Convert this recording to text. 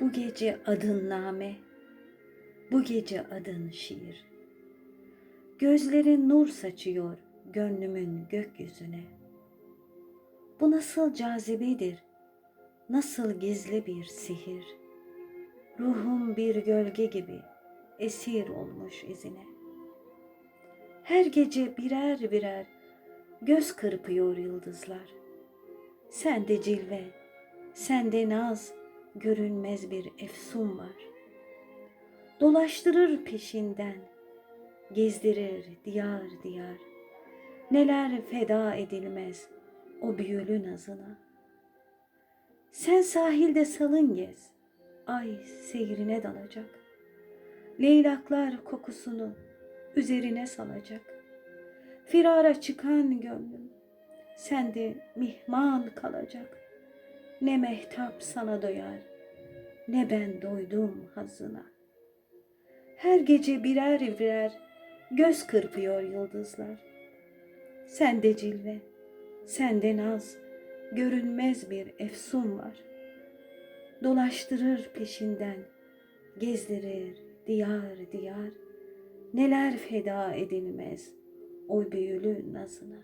Bu gece adın name, bu gece adın şiir. Gözlerin nur saçıyor gönlümün gökyüzüne. Bu nasıl cazibedir, nasıl gizli bir sihir. Ruhum bir gölge gibi esir olmuş izine. Her gece birer birer göz kırpıyor yıldızlar. Sende cilve, sende naz, görünmez bir efsun var. Dolaştırır peşinden, gezdirir diyar diyar. Neler feda edilmez o büyülü nazına. Sen sahilde salın gez, ay seyrine dalacak. Leylaklar kokusunu üzerine salacak. Firara çıkan gönlüm, sende mihman kalacak. Ne mehtap sana doyar, ne ben doydum hazına. Her gece birer birer göz kırpıyor yıldızlar. Sende cilve, sende naz, görünmez bir efsun var. Dolaştırır peşinden, gezdirir diyar diyar. Neler feda edilmez o büyülü nazına.